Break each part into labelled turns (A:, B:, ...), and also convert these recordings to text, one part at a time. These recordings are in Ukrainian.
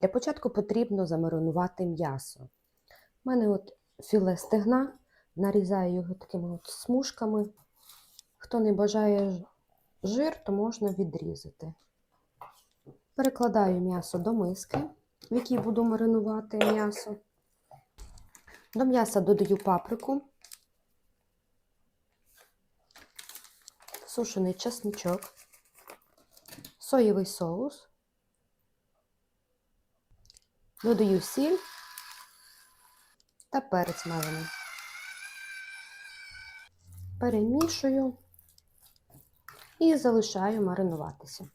A: Для початку потрібно замаринувати м'ясо. У мене от філе стегна, нарізаю його такими от смужками. Хто не бажає жир, то можна відрізати. Перекладаю м'ясо до миски, в якій буду маринувати м'ясо. До м'яса додаю паприку, сушений чесничок, соєвий соус, додаю сіль та перець мелений. Перемішую і залишаю маринуватися.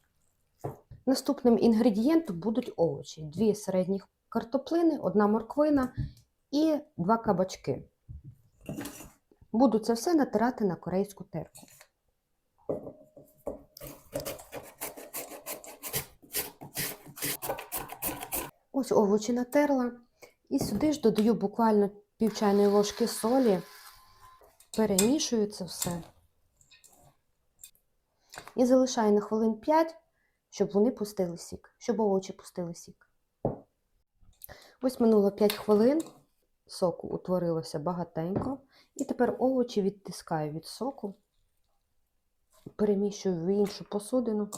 A: Наступним інгредієнтом будуть овочі: дві середніх картоплини, одна морквина і два кабачки. Буду це все натирати на корейську терку. Ось овочі натерла. І сюди ж додаю буквально пів чайної ложки солі, перемішую це все. І залишаю на хвилин 5, щоб вони пустили сік, щоб овочі пустили сік. Ось минуло 5 хвилин, соку утворилося багатенько. І тепер овочі відтискаю від соку, переміщую в іншу посудину.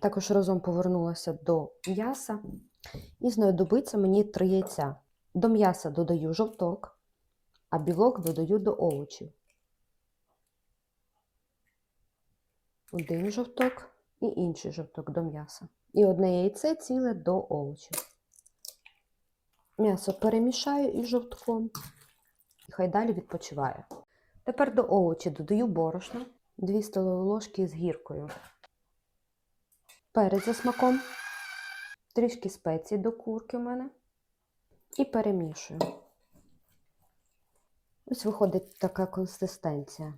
A: Також разом повернулася до м'яса. І знадобиться мені 3 яйця. До м'яса додаю жовток, а білок додаю до овочів. Один жовток і інший жовток до м'яса. І одне яйце ціле до овочів. М'ясо перемішаю із жовтком. І хай далі відпочиває. Тепер до овочів додаю борошно, 2 столові ложки з гіркою. Перець за смаком, трішки спецій до курки в мене. І перемішую. Ось виходить така консистенція.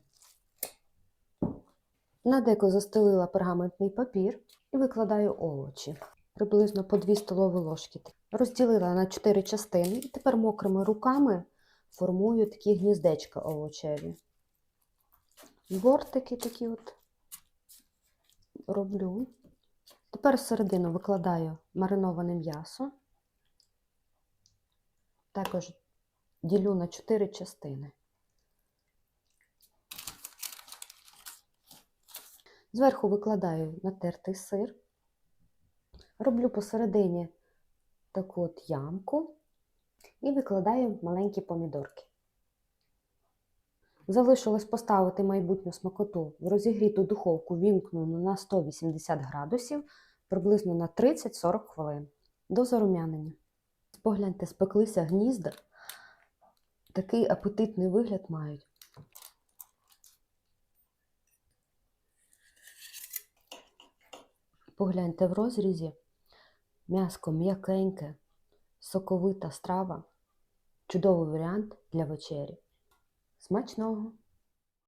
A: На деко застелила пергаментний папір і викладаю овочі. Приблизно по 2 столові ложки. Розділила на 4 частини і тепер мокрими руками формую такі гніздечка овочеві. Бортики такі от роблю. Тепер всередину викладаю мариноване м'ясо. Також ділю на 4 частини. Зверху викладаю натертий сир. Роблю посередині таку от ямку і викладаю маленькі помідорки. Залишилось поставити майбутню смакоту в розігріту духовку вімкнену на 180 градусів приблизно на 30-40 хвилин до зарум'янення. Погляньте, спеклися гнізда. Такий апетитний вигляд мають. Погляньте в розрізі. М'яско м'якеньке, соковита страва. Чудовий варіант для вечері. Смачного!